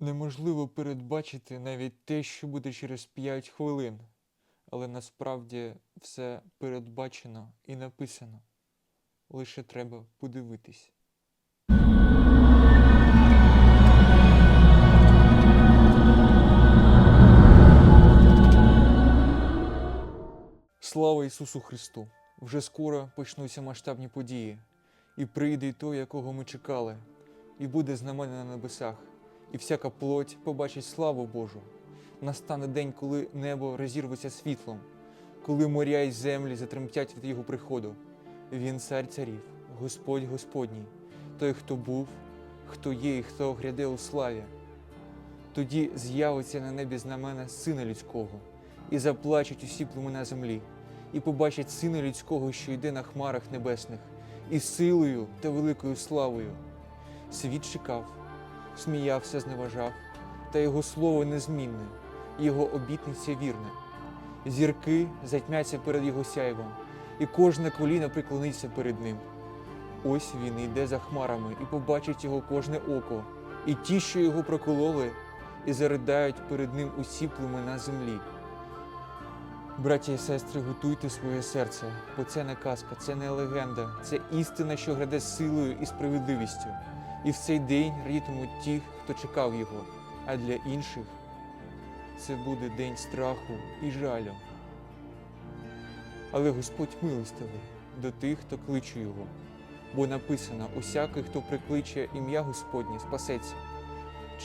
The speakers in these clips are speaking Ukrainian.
Неможливо передбачити навіть те, що буде через 5 хвилин, але насправді все передбачено і написано. Лише треба подивитись. Слава Ісусу Христу! Вже скоро почнуться масштабні події, і прийде той, якого ми чекали, і буде знамення на небесах, і всяка плоть побачить славу Божу. Настане день, коли небо розірветься світлом, коли моря й землі затремтять від його приходу. Він цар царів, Господь Господній, той, хто був, хто є і хто гряде у славі. Тоді з'явиться на небі знамена Сина Людського, і заплачуть усі племена землі, і побачать Сина Людського, що йде на хмарах небесних, і силою та великою славою. Світ чекав, сміявся, зневажав, та його слово незмінне, його обітниця вірна. Зірки затьмяться перед його сяйвом, і кожне коліно приклониться перед ним. Ось він йде за хмарами, і побачить його кожне око, і ті, що його прокололи, і заридають перед ним усі племена землі. Браті і сестри, готуйте своє серце, бо це не казка, це не легенда, це істина, що граде силою і справедливістю. І в цей день радітимуть ті, хто чекав його, а для інших це буде день страху і жалю. Але Господь милостивий до тих, хто кличе його, бо написано: усякий, хто прикличе ім'я Господнє, спасеться.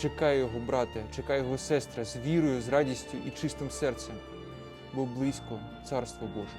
Чекай його, брате, чекай його сестра, з вірою, з радістю і чистим серцем, бо близько Царство Боже.